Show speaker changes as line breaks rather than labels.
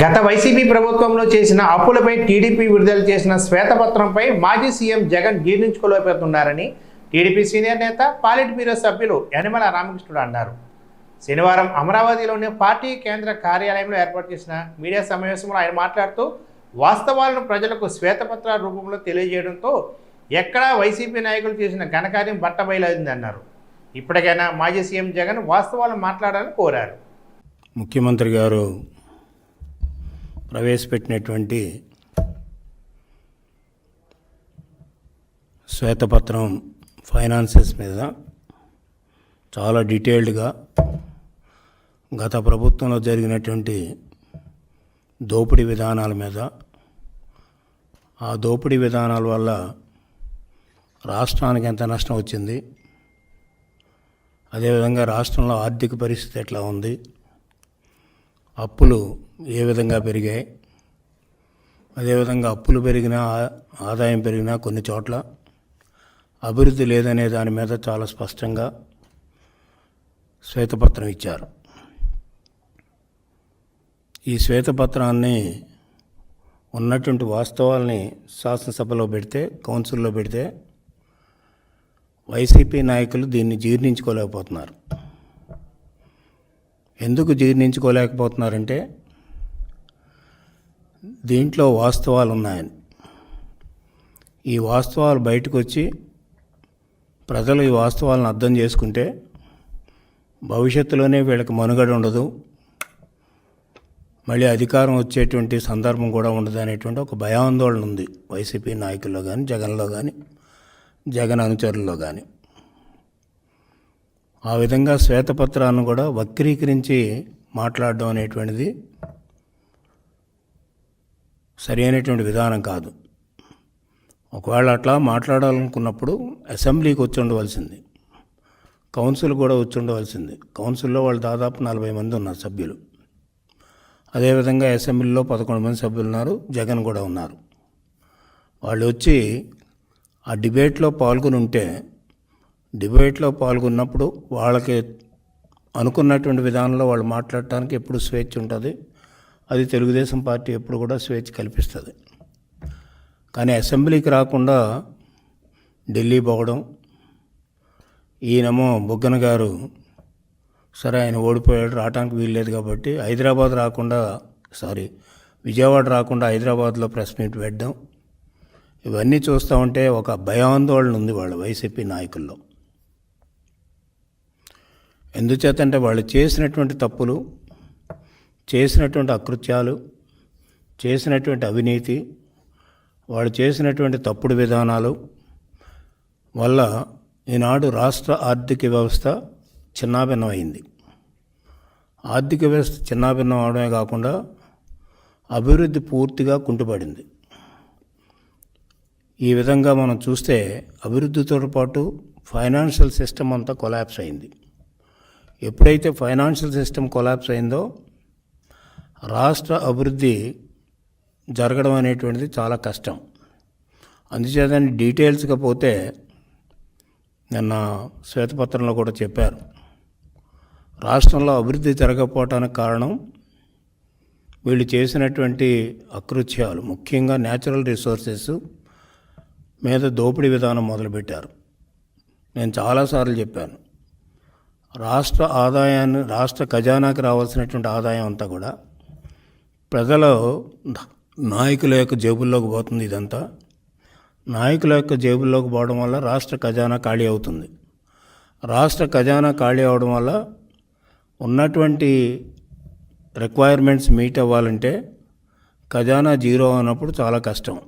గత వైసీపీ ప్రభుత్వంలో చేసిన అప్పులపై టీడీపీ విడుదల చేసిన శ్వేతపత్రంపై మాజీ సీఎం జగన్ జీర్ణించుకోలేకపోతున్నారని టీడీపీ సీనియర్ నేత పాలిట్ బ్యూరో సభ్యులు యనమల రామకృష్ణుడు అన్నారు. శనివారం అమరావతిలోని పార్టీ కేంద్ర కార్యాలయంలో ఏర్పాటు చేసిన మీడియా సమావేశంలో ఆయన మాట్లాడుతూ వాస్తవాలను ప్రజలకు శ్వేతపత్ర రూపంలో తెలియజేయడంతో ఎక్కడా వైసీపీ నాయకులు చేసిన ఘనకార్యం బట్టబయలైందన్నారు. ఇప్పటికైనా మాజీ సీఎం జగన్ వాస్తవాలను మాట్లాడాలని కోరారు.
ముఖ్యమంత్రి గారు ప్రవేశపెట్టినటువంటి శ్వేతపత్రం ఫైనాన్సెస్ మీద చాలా డీటెయిల్డ్గా గత ప్రభుత్వంలో జరిగినటువంటి దోపిడీ విధానాల మీద ఆ దోపిడీ విధానాల వల్ల రాష్ట్రానికి ఎంత నష్టం వచ్చింది అదేవిధంగా రాష్ట్రంలో ఆర్థిక పరిస్థితి ఎట్లా ఉంది అప్పులు ఏ విధంగా పెరిగాయి? అదేవిధంగా అప్పులు పెరిగినా ఆదాయం పెరిగినా కొన్ని చోట్ల అభివృద్ధి లేదనే దాని మీద చాలా స్పష్టంగా శ్వేతపత్రం ఇచ్చారు. ఈ శ్వేతపత్రాన్ని ఉన్నటువంటి వాస్తవాల్ని శాసనసభలో పెడితే కౌన్సిల్లో పెడితే వైసీపీ నాయకులు దీన్ని జీర్ణించుకోలేకపోతున్నారు. ఎందుకు జీర్ణించుకోలేకపోతున్నారంటే దీంట్లో వాస్తవాలు ఉన్నాయని. ఈ వాస్తవాలు బయటకు వచ్చి ప్రజలు ఈ వాస్తవాలను అర్థం చేసుకుంటే భవిష్యత్తులోనే వీళ్ళకి మనుగడ ఉండదు. మళ్ళీ అధికారం వచ్చేటువంటి సందర్భం కూడా ఉండదు అనేటువంటి ఒక భయాందోళన ఉంది. వైసీపీ నాయకుల్లో కానీ జగన్లో కానీ జగన్ అనుచరుల్లో కానీ ఆ విధంగా శ్వేతపత్రాన్ని కూడా వక్రీకరించి మాట్లాడడం అనేటువంటిది సరి అయినటువంటి విధానం కాదు. ఒకవేళ అట్లా మాట్లాడాలనుకున్నప్పుడు అసెంబ్లీకి వచ్చి ఉండవలసింది. కౌన్సిల్ కూడా వచ్చి ఉండవలసింది. కౌన్సిల్లో వాళ్ళు దాదాపు నలభై మంది ఉన్నారు సభ్యులు. అదేవిధంగా అసెంబ్లీలో పదకొండు మంది సభ్యులు ఉన్నారు జగన్ కూడా ఉన్నారు. వాళ్ళు వచ్చి ఆ డిబేట్లో పాల్గొని ఉంటే డిబేట్లో పాల్గొన్నప్పుడు వాళ్ళకి అనుకున్నటువంటి విధానంలో వాళ్ళు మాట్లాడటానికి ఎప్పుడు స్వేచ్ఛ ఉంటుంది. అది తెలుగుదేశం పార్టీ ఎప్పుడు కూడా స్వేచ్ఛ కల్పిస్తుంది. కానీ అసెంబ్లీకి రాకుండా ఢిల్లీ పోవడం ఈయనమో బుగ్గన గారు సరే ఆయన ఓడిపోయాడు రావడానికి వీల్లేదు కాబట్టి హైదరాబాద్ రాకుండా సారీ విజయవాడ రాకుండా హైదరాబాద్లో ప్రెస్ మీట్ పెట్టడం. ఇవన్నీ చూస్తూ ఉంటే ఒక భయాందోళన ఉంది వాళ్ళ వైసీపీ నాయకుల్లో. ఎందుచేతంటే వాళ్ళు చేసినటువంటి తప్పులు చేసినటువంటి అకృత్యాలు చేసినటువంటి అవినీతి వాళ్ళు చేసినటువంటి తప్పుడు విధానాలు వల్ల ఈనాడు రాష్ట్ర ఆర్థిక వ్యవస్థ చిన్నాభిన్నమైంది ఆర్థిక వ్యవస్థ చిన్నాభిన్నం అవడమే కాకుండా అభివృద్ధి పూర్తిగా కుంటుపడింది. ఈ విధంగా మనం చూస్తే అభివృద్ధితో పాటు ఫైనాన్షియల్ సిస్టమ్ అంతా కొలాప్స్ అయింది. ఎప్పుడైతే ఫైనాన్షియల్ సిస్టమ్ కొలాప్స్ అయిందో రాష్ట్ర అభివృద్ధి జరగడం అనేటువంటిది చాలా కష్టం. అందుచేతని డీటెయిల్స్గా పోతే నిన్న శ్వేతపత్రంలో కూడా చెప్పారు. రాష్ట్రంలో అభివృద్ధి జరగకపోవటానికి కారణం వీళ్ళు చేసినటువంటి అకృత్యాలు ముఖ్యంగా న్యాచురల్ రిసోర్సెస్ మీద దోపిడీ విధానం మొదలుపెట్టారు. నేను చాలాసార్లు చెప్పాను. రాష్ట్ర ఆదాయాన్ని రాష్ట్ర ఖజానాకి రావాల్సినటువంటి ఆదాయం అంతా కూడా ప్రజల నాయకుల యొక్క జేబుల్లోకి పోతుంది ఇదంతా. నాయకుల యొక్క జేబుల్లోకి పోవడం వల్ల రాష్ట్ర ఖజానా ఖాళీ అవుతుంది. రాష్ట్ర ఖజానా ఖాళీ అవడం వల్ల ఉన్నటువంటి రిక్వైర్మెంట్స్ మీట్ అవ్వాలంటే ఖజానా జీరో అన్నప్పుడు చాలా కష్టం.